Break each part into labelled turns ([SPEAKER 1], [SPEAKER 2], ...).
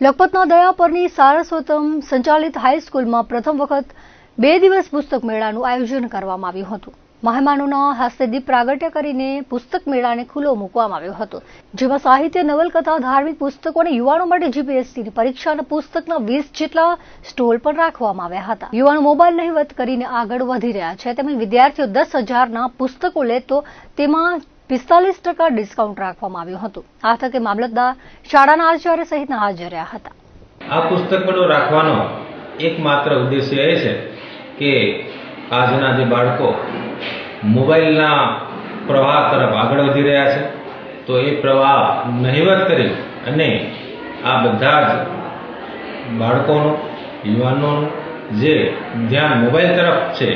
[SPEAKER 1] લખપતના દયાપરની સારસ્વતમ સંચાલિત હાઈસ્કૂલમાં પ્રથમ વખત બે દિવસ પુસ્તક મેળાનું આયોજન કરવામાં આવ્યું હતું. મહેમાનોના હસ્તે દીપ પ્રાગટ્ય કરીને પુસ્તક મેળાને ખુલ્લો મૂકવામાં આવ્યો હતો. જેમાં સાહિત્ય, નવલકથા, ધાર્મિક પુસ્તકો અને યુવાનો માટે જીપીએસસીની પરીક્ષાના પુસ્તકના વીસ જેટલા સ્ટોલ પણ રાખવામાં આવ્યા હતા. યુવાનો મોબાઈલ નહીવત કરીને આગળ વધી રહ્યા છે. તેમજ વિદ્યાર્થીઓ દસ હજારના પુસ્તકો લે તો તેમાં પિસ્તાલીસ ટકા ડિસ્કાઉન્ટ રાખવામાં આવ્યું હતું. આ તકે મામલતદાર શાળાના આચાર્ય સહિતના હાજર રહ્યા હતા.
[SPEAKER 2] આ પુસ્તકનો રાખવાનો એકમાત્ર ઉદ્દેશ્ય એ છે કે આજના જે બાળકો મોબાઈલના પ્રવાહ તરફ આગળ વધી રહ્યા છે. તો એ પ્રવાહ નહિવત કરી અને આ બધા જ બાળકોનું, યુવાનોનું જે ધ્યાન મોબાઈલ તરફ છે,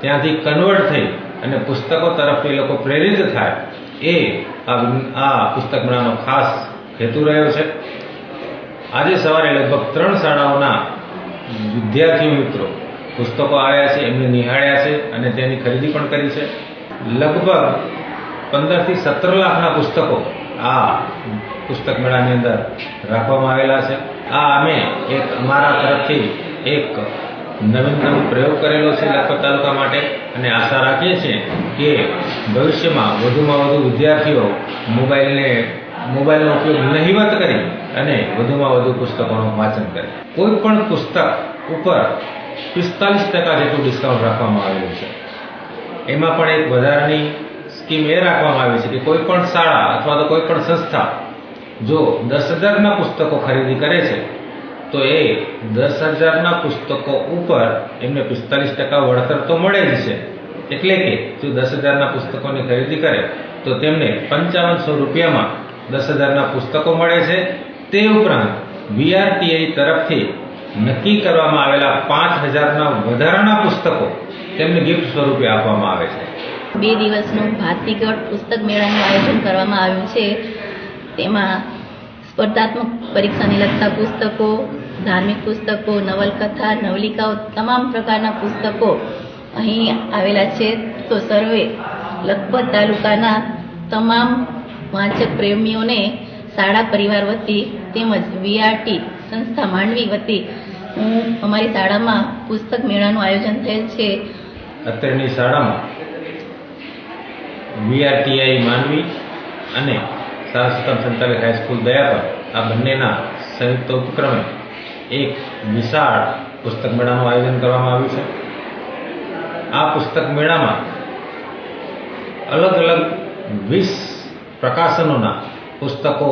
[SPEAKER 2] ત્યાંથી કન્વર્ટ થઈ અને પુસ્તકો તરફ એ લોકો પ્રેરિત થાય એ આ પુસ્તક મેળાનો ખાસ હેતુ રહ્યો છે. આજે સવારે લગભગ ત્રણ શાળાઓના વિદ્યાર્થીઓ મિત્રો પુસ્તકો આવ્યા છે, એમને નિહાળ્યા છે અને તેની ખરીદી પણ કરી છે. લગભગ પંદરથી સત્તર લાખના પુસ્તકો આ પુસ્તક મેળાની અંદર રાખવામાં આવેલા છે. આ અમે એક અમારા તરફથી એક નવીનતમ નવીન પ્રયોગ કરેલો છે લખપત તાલુકા માટે અને આશા રાખીએ છીએ કે ભવિષ્યમાં વધુમાં વધુ વિદ્યાર્થીઓ મોબાઈલને, મોબાઈલનો ઉપયોગ નહીવત કરી અને વધુમાં વધુ પુસ્તકોનું વાંચન કરે. કોઈ પણ પુસ્તક ઉપર પિસ્તાલીસ ટકા જેટલું ડિસ્કાઉન્ટ રાખવામાં આવેલું છે. એમાં પણ એક વધારાની સ્કીમ એ રાખવામાં આવી છે કે કોઈ પણ શાળા અથવા તો કોઈ પણ સંસ્થા જો દસ હજારના પુસ્તકો ખરીદી કરે છે, તો એ દસ હજારના પુસ્તકો ઉપર એમને પિસ્તાલીસ ટકા વળતર તો મળે જ છે. એટલે કે જો દસ હજારના પુસ્તકોની ખરીદી કરે, તો તેમને પંચાવનસો રૂપિયામાં દસ હજારના પુસ્તકો મળે છે. તે ઉપરાંત વીઆરટીઆઈ તરફથી નક્કી કરવામાં આવેલા પાંચ હજારના વધારાના પુસ્તકો તેમને ગિફ્ટ સ્વરૂપે આપવામાં આવે છે.
[SPEAKER 3] બે દિવસનું ભાતીગઢ પુસ્તક મેળાનું આયોજન કરવામાં આવ્યું છે. તેમાં સ્પર્ધાત્મક પરીક્ષાને લગતા પુસ્તકો, ધાર્મિક પુસ્તકો, નવલકથા, નવલિકાઓ, તમામ પ્રકારના પુસ્તકો અહીં આવેલા છે, તો સર્વે લખપત તાલુકાના તમામ વાંચક પ્રેમીઓને શાળા પરિવાર વતી તેમજ વીઆરટી સંસ્થા માંડવી વતી હું અમારી શાળામાં પુસ્તક મેળાનું આયોજન થયેલ છે.
[SPEAKER 2] અત્યારની શાળામાં વીઆરટીઆઈ માનવી અને સારસ્વતમ સંચાલિત હાઈસ્કૂલ દયાપર આ બંનેના સંયુક્ત ઉપક્રમે એક વિશાળ પુસ્તક મેળાનું આયોજન કરવામાં આવ્યું છે. આ પુસ્તક મેળામાં અલગ અલગ વીસ પ્રકાશનોના પુસ્તકો